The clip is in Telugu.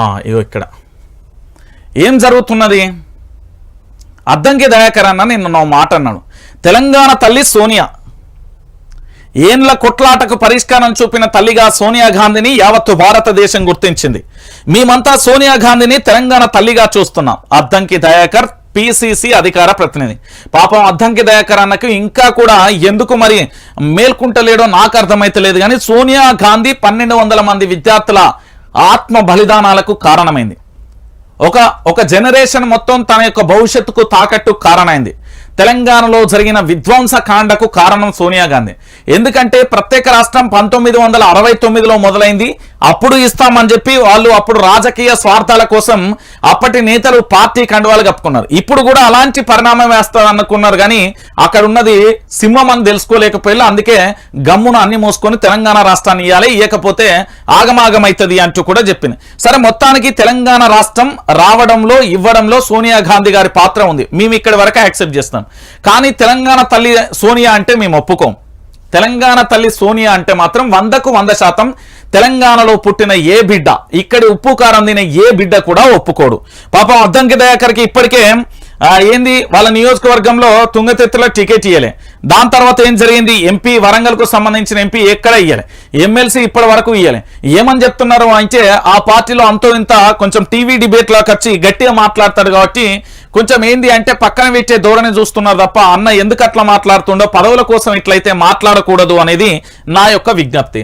ఇగో ఇక్కడ. ఏం జరుగుతున్నది? అద్దంకి దయాకర్ అన్న నిన్న నా మాట అన్నాడు. తెలంగాణ తల్లి సోనియా. ఏండ్ల కొట్లాటకు పరిష్కారం చూపిన తల్లిగా సోనియా గాంధీని యావత్తు భారతదేశం గుర్తించింది. మేమంతా సోనియా గాంధీని తెలంగాణ తల్లిగా చూస్తున్నాం. అద్దంకి దయాకర్ పిసిసి అధికార ప్రతినిధి. పాపం అద్దంకి దయాకర్ అన్నకు ఇంకా కూడా ఎందుకు మరి మేల్కుంటలేడో నాకు అర్థమైతలేదు కానీ సోనియా గాంధీ పన్నెండు వందల మంది విద్యార్థుల ఆత్మ బలిదానాలకు కారణమైంది. ఒక ఒక జనరేషన్ మొత్తం తన యొక్క భవిష్యత్తుకు తాకట్టు కారణమైంది. తెలంగాణలో జరిగిన విధ్వంస కాండకు కారణం సోనియా గాంధీ. ఎందుకంటే ప్రత్యేక రాష్ట్రం పంతొమ్మిది వందల అరవై తొమ్మిదిలో మొదలైంది. అప్పుడు ఇస్తామని చెప్పి వాళ్ళు అప్పుడు రాజకీయ స్వార్థాల కోసం అప్పటి నేతలు పార్టీ కండువాలు కప్పుకున్నారు. ఇప్పుడు కూడా అలాంటి పరిణామం వేస్తారు అనుకున్నారు కానీ అక్కడ ఉన్నది సింహం అని తెలుసుకోలేకపోయినా అందుకే గమ్మున అన్ని మోసుకొని తెలంగాణ రాష్ట్రాన్ని ఇవ్వాలి ఇవ్వకపోతే ఆగమాగమవుతుంది అంటూ కూడా చెప్పింది. సరే మొత్తానికి తెలంగాణ రాష్ట్రం రావడంలో ఇవ్వడంలో సోనియా గాంధీ గారి పాత్ర ఉంది. మేము ఇక్కడి వరకు యాక్సెప్ట్ చేస్తాం. కానీ తెలంగాణ తల్లి సోనియా అంటే మేము ఒప్పుకోం. తెలంగాణ తల్లి సోనియా అంటే మాత్రం వందకు వంద శాతం తెలంగాణలో పుట్టిన ఏ బిడ్డ ఇక్కడి ఉప్పు కారం తిన ఏ బిడ్డ కూడా ఒప్పుకోడు. పాపం అద్దంకి దయాకర్కి ఇప్పటికే ఏంది వాళ్ళ నియోజకవర్గంలో తుంగతెత్తులో టికెట్ ఇయ్యలే. దాని తర్వాత ఏం జరిగింది? ఎంపీ వరంగల్కు సంబంధించిన ఎంపీ ఎక్కడ ఇయ్యలే. ఎమ్మెల్సీ ఇప్పటి వరకు ఇయ్యలే. ఏమని చెప్తున్నారు అంటే ఆ పార్టీలో అంతో ఇంత కొంచెం టీవీ డిబేట్లో వచ్చి గట్టిగా మాట్లాడతాడు కాబట్టి కొంచెం ఏంది అంటే పక్కన పెట్టే ధోరణి చూస్తున్నారు తప్ప అన్న ఎందుకు అట్లా మాట్లాడుతుండో పదవుల కోసం ఇట్లయితే మాట్లాడకూడదు అనేది నా యొక్క విజ్ఞప్తి.